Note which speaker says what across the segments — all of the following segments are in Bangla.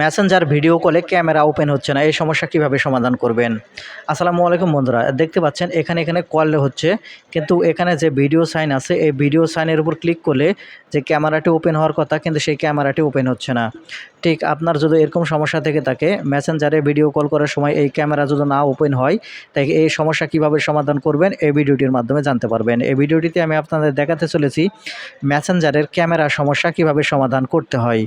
Speaker 1: মেসেঞ্জার ভিডিও কলে ক্যামেরা ওপেন হচ্ছে না, এই সমস্যা কীভাবে সমাধান করবেন? আসসালামু আলাইকুম বন্ধুরা, দেখতে পাচ্ছেন এখানে এখানে কল হচ্ছে, কিন্তু এখানে যে ভিডিও সাইন আছে, এই ভিডিও সাইনের উপর ক্লিক করলে যে ক্যামেরাটি ওপেন হওয়ার কথা, কিন্তু সেই ক্যামেরাটি ওপেন হচ্ছে না। ঠিক আপনার যদি এরকম সমস্যা থেকে থাকে মেসেঞ্জারে ভিডিও কল করার সময় এই ক্যামেরা যদি না ওপেন হয় তাই এই সমস্যা কীভাবে সমাধান করবেন, এই ভিডিওটির মাধ্যমে জানতে পারবেন। এই ভিডিওটিতে আমি আপনাদের দেখাতে চলেছি মেসেঞ্জারের ক্যামেরা সমস্যা কীভাবে সমাধান করতে হয়।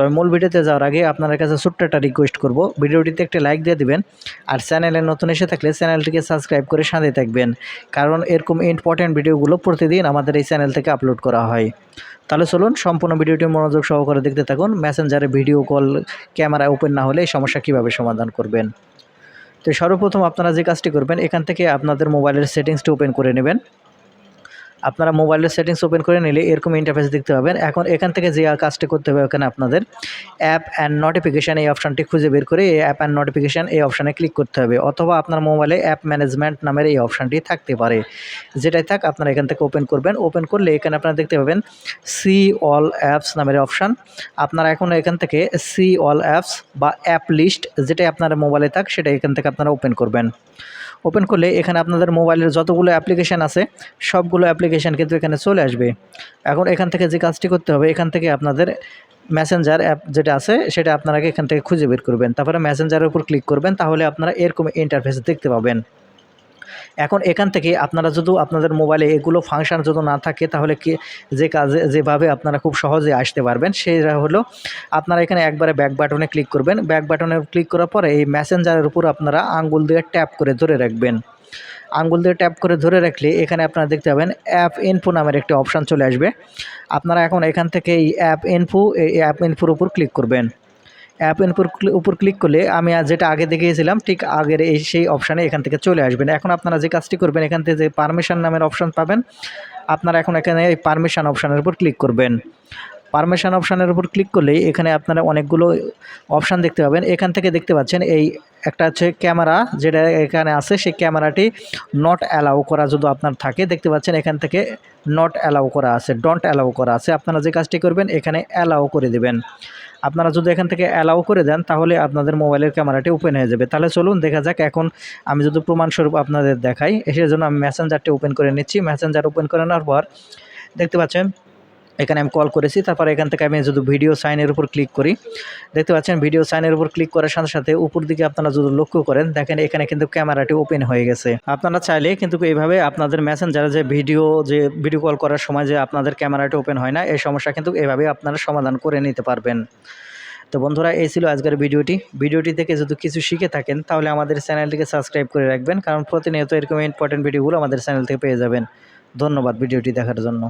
Speaker 1: তবে মূল ভিডিওতে যাওয়ার আগে আপনার কাছে ছোট্ট একটা রিকোয়েস্ট করব। ভিডিওটিতে একটা লাইক দিয়ে দিবেন আর চ্যানেলে নতুন এসে থাকলে চ্যানেলটিকে সাবস্ক্রাইব করে সাথে থাকবেন। কারণ এরকম ইম্পর্টেন্ট ভিডিওগুলো প্রতিদিন আমাদের এই চ্যানেল থেকে আপলোড করা হয়। তাহলে চলুন সম্পূর্ণ ভিডিওটি মনোযোগ সহকারে দেখতে থাকুন। মেসেঞ্জারে ভিডিও কল ক্যামেরা ওপেন না হলে এই সমস্যা কীভাবে সমাধান করবেন? তো সর্বপ্রথম আপনারা যে কাজটি করবেন, এখান থেকে আপনাদের মোবাইলের সেটিংসটি ওপেন করে নেবেন। আপনারা মোবাইলের সেটিংস ওপেন করে নিলে এরকম ইন্টারফেস দেখতে পাবেন। এখন এখান থেকে যে কাজটি করতে হবে ওখানে আপনাদের অ্যাপ অ্যান্ড নোটিফিকেশান এই অপশানটি খুঁজে বের করে এই অ্যাপ অ্যান্ড নোটিফিকেশান এই অপশানে ক্লিক করতে হবে। অথবা আপনার মোবাইলে অ্যাপ ম্যানেজমেন্ট নামের এই অপশানটি থাকতে পারে। যেটাই থাক আপনারা এখান থেকে ওপেন করবেন। ওপেন করলে এখানে আপনারা দেখতে পাবেন সি অল অ্যাপস নামের অপশান আপনারা এখন এখান থেকে সি অল অ্যাপস বা অ্যাপ লিস্ট যেটাই আপনার মোবাইলে থাক সেটা এখান থেকে আপনারা ওপেন করবেন। ওপেন করলে এখানে আপনাদের মোবাইলের যতগুলো অ্যাপ্লিকেশান আছে, সবগুলো অ্যাপ্লিকেশান কিন্তু এখানে চলে আসবে। এখন এখান থেকে যে কাজটি করতে হবে, এখান থেকে আপনাদের মেসেঞ্জার অ্যাপ যেটা আছে, সেটা আপনারা এখান থেকে খুঁজে বের করবেন। তারপরে মেসেঞ্জারের উপর ক্লিক করবেন, তাহলে আপনারা এরকম ইন্টারফেস দেখতে পাবেন। এখন এখান থেকে আপনারা যদি আপনাদের মোবাইলে এগুলো ফাংশন যদি না থাকে, তাহলে কি যে কাজে, যেভাবে আপনারা খুব সহজে আসতে পারবেন, সেটা হলো আপনারা এখানে একবারে ব্যাক বাটনে ক্লিক করবেন। ব্যাক বাটনে ক্লিক করার পরে এই মেসেঞ্জারের উপর আপনারা আঙ্গুল দিয়ে ট্যাপ করে ধরে রাখবেন। আঙ্গুল দিয়ে ট্যাপ করে ধরে রাখলে এখানে আপনারা দেখতে পাবেন অ্যাপ ইনফো নামের একটি অপশান চলে আসবে। আপনারা এখন এখান থেকে এই অ্যাপ ইনফো, এই অ্যাপ ইনফোর উপর ক্লিক করবেন। অ্যাপ ইনফোর উপর ক্লিক করলে আমি যেটা আগে দেখিয়েছিলাম, ঠিক আগের এই সেই অপশানে এখান থেকে চলে আসবেন। এখন আপনারা যে কাজটি করবেন, এখান থেকে যে পারমিশন নামের অপশান পাবেন, আপনারা এখন এখানে এই পারমিশন অপশানের উপর ক্লিক করবেন। পারমিশন অপশানের উপর ক্লিক করলেই এখানে আপনারা অনেকগুলো অপশান দেখতে পাবেন। এখান থেকে দেখতে পাচ্ছেন এই একটা হচ্ছে ক্যামেরা যেটা এখানে আছে, সেই ক্যামেরাটি নট অ্যালাউ করা যদি আপনার থাকে, দেখতে পাচ্ছেন এখান থেকে নট অ্যালাউ করা আছে ডন্ট অ্যালাউ করা আছে। আপনারা যে কাজটি করবেন, এখানে অ্যালাউ করে দেবেন। আপনারা যদি এখান থেকে অ্যালাউ করে দেন, তাহলে আপনাদের মোবাইলের ক্যামেরাটি ওপেন হয়ে যাবে। তাহলে চলুন, দেখা যাক এখন আমি যদি প্রমাণস্বরূপ আপনাদের দেখাই এসের জন্য আমি মেসেঞ্জারটি ওপেন করে নিচ্ছি। মেসেঞ্জার ওপেন করে নেওয়ার পর দেখতে পাচ্ছেন এখানে আমি কল করেছি, তারপর এখান থেকে আমি যদি ভিডিও সাইনের উপর ক্লিক করি, দেখতে পাচ্ছেন ভিডিও সাইনের উপর ক্লিক করার সাথে সাথে উপর দিকে আপনারা যদি লক্ষ্য করেন, দেখেন এখানে কিন্তু ক্যামেরাটি ওপেন হয়ে গেছে। আপনারা চাইলে কিন্তু এইভাবে আপনাদের মেসেঞ্জারে যে ভিডিও যে ভিডিও কল করার সময় যে আপনাদের ক্যামেরাটি ওপেন হয় না, এই সমস্যা কিন্তু এভাবে আপনারা সমাধান করে নিতে পারবেন। তো বন্ধুরা, এই ছিল আজকের ভিডিওটি ভিডিওটি থেকে যদি কিছু শিখে থাকেন, তাহলে আমাদের চ্যানেলটিকে সাবস্ক্রাইব করে রাখবেন, কারণ প্রতিনিয়ত এরকম ইম্পর্টেন্ট ভিডিওগুলো আমাদের চ্যানেল থেকে পেয়ে যাবেন। ধন্যবাদ ভিডিওটি দেখার জন্য।